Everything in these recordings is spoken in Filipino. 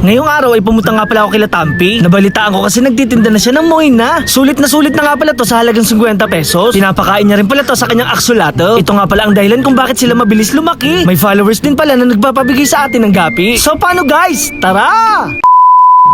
Ngayong araw ay pumunta nga pala ako kila Tampi. Nabalitaan ko kasi nagtitinda na siya ng moina. Sulit na sulit na nga pala to sa halagang 50 pesos. Pinapakain niya rin pala to sa kanyang aksulato. Ito nga pala ang dahilan kung bakit sila mabilis lumaki. May followers din pala na nagpapabigay sa atin ng gapi. So paano guys? Tara!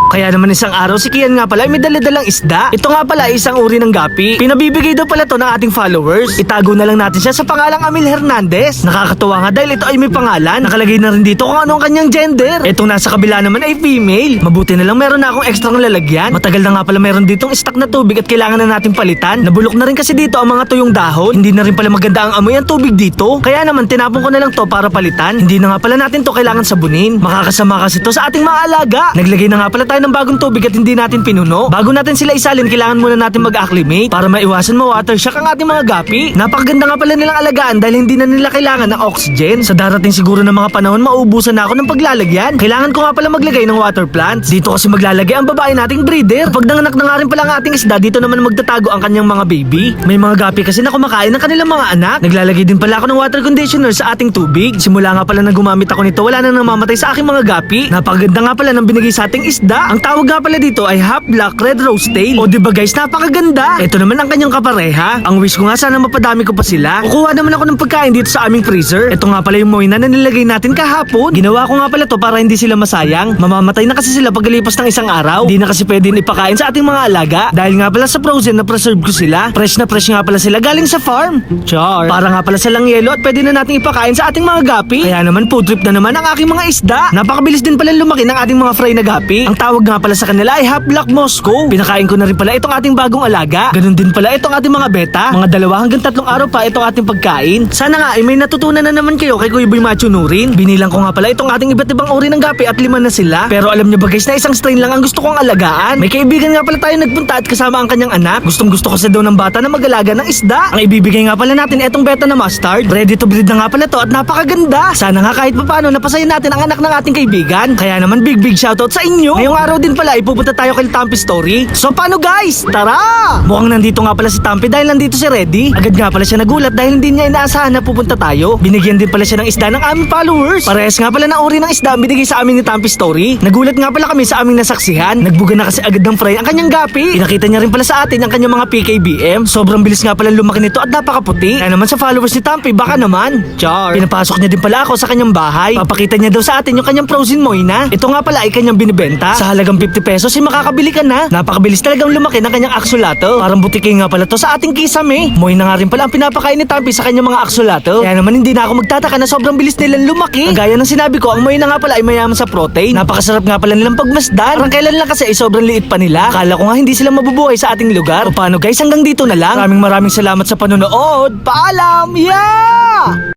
Kaya naman isang araw si Kian nga pala ay may daladalang isda. Ito nga pala ay isang uri ng gapi. Pinabibigay daw pala to ng ating followers. Itago na lang natin siya sa pangalang Amil Hernandez. Nakakatuwa nga dahil ito ay may pangalan. Nakalagay na rin dito kung ano ang kanyang gender. Itong nasa kabila naman ay female. Mabuti na lang meron na akong extra lalagyan. Matagal na nga pala meron ditong stock na tubig at kailangan na natin palitan. Nabulok na rin kasi dito ang mga tuyong dahon. Hindi na rin pala maganda ang amoy ang tubig dito. Kaya naman tinapon ko na lang to para palitan. Hindi na nga pala natin to kailangan sabunin. Makakasama kasi to sa ating mga alaga. Naglagay na nga pala tayo ng bagong tubig at hindi natin pinuno. Bago natin sila isalin, kailangan muna natin mag-acclimate para maiwasan ma-water shock ang ating mga gapi. Napakaganda nga pala nilang alagaan dahil hindi na nila kailangan ng oxygen. Sa darating siguro ng mga panahon, mauubusan na ako ng paglalagyan. Kailangan ko nga pala maglagay ng water plants. Dito kasi maglalagay ang babae nating breeder. Pag nanganak na nga rin pala ang ating isda, dito naman magtatago ang kanyang mga baby. May mga gapi kasi na kumakain ng kanilang mga anak. Naglalagay din pala ako ng water conditioner sa ating tubig. Simula nga pala na gumamit ako nito, wala na namamatay sa aking mga gapi. Napakaganda nga pala ng binigay sa ating isda. Ang tawag nga pala dito ay half black red rose tail. O diba guys, napakaganda. Ito naman ang kanyang kapareha. Ang wish ko nga sana mapadami ko pa sila. Kukuha naman ako ng pagkain dito sa aming freezer. Ito nga pala yung moina na nilagay natin kahapon. Ginawa ko nga pala to para hindi sila masayang. Mamamatay na kasi sila pagkalipas ng isang araw. Hindi na kasi pwede ipakain sa ating mga alaga. Dahil nga pala sa frozen na preserve ko sila. Fresh na fresh nga pala sila galing sa farm. Char. Para nga pala silang yelo at pwede na nating ipakain sa ating mga gapi. Kaya naman food trip na naman ang aking mga isda. Napakabilis din pala lumaki ng ating mga fry na gapi. Ang tawag nga pala sa kanila ay half black Moscow. Pinakain ko na rin pala itong ating bagong alaga. Ganun din pala itong ating mga beta. Mga dalawa hanggang tatlong araw pa itong ating pagkain. Sana nga ay may natutunan na naman kayo kay Kuya Boy Macho Nurin. Binilang ko nga pala itong ating iba't ibang uri ng gapi at lima na sila. Pero alam niyo ba guys na isang strain lang ang gusto kong alagaan. May kaibigan nga pala tayo nagpunta at kasama ang kanyang anak. Gustong gusto kasi daw ng bata na mag-alaga ng isda. Ang ibibigay nga pala natin itong beta na mustard. Ready to breed na nga pala to at napakaganda. Sana nga kahit papaano napasaya natin ang anak ng ating kaibigan. Kaya naman big big shoutout sa inyo. Ngayong araw din pala ipupunta tayo kay Tampi Story. So paano guys? Tara! Mukhang nandito nga pala si Tampi dahil nandito si Reddy. Agad nga pala siya nagulat dahil hindi niya inaasahan na pupunta tayo. Binigyan din pala siya ng isda ng aming followers. Parehas nga pala na uri ng isda ang binigay sa amin ni Tampi Story. Nagulat nga pala kami sa aming nasaksihan. Nagbuga na kasi agad ng fry ang kanyang gapi. Pinakita niya rin pala sa atin ang kanyang mga PKBM. Sobrang bilis nga pala lumaki nito at napakaputi. Kaya naman sa followers ni Tampi, baka naman. Char. Pinapasok niya din pala ako sa kanyang bahay. Papakita niya daw sa atin yung kanyang frozen moina. Ito nga pala ay kanyang binibenta. Sa halagang 50 pesos, ay makakabili ka na. Napakabilis talagang lumaki ng kanyang aksulato. Parang butiki nga pala to sa ating kisame. Moina nga rin pala ang pinapakain ni Tampi sa kanyang mga aksulato. Kaya naman hindi na ako magtataka na sobrang bilis nilang lumaki. Kagaya ng sinabi ko, ang moina nga pala ay mayaman sa protein. Napakasarap nga pala nilang pagmasdan. Parang kailan lang kasi ay sobrang liit pa nila. Akala ko nga hindi sila mabubuhay sa ating lugar. O paano guys, hanggang dito na lang. Maraming maraming salamat sa panonood. Paalam! Yeah!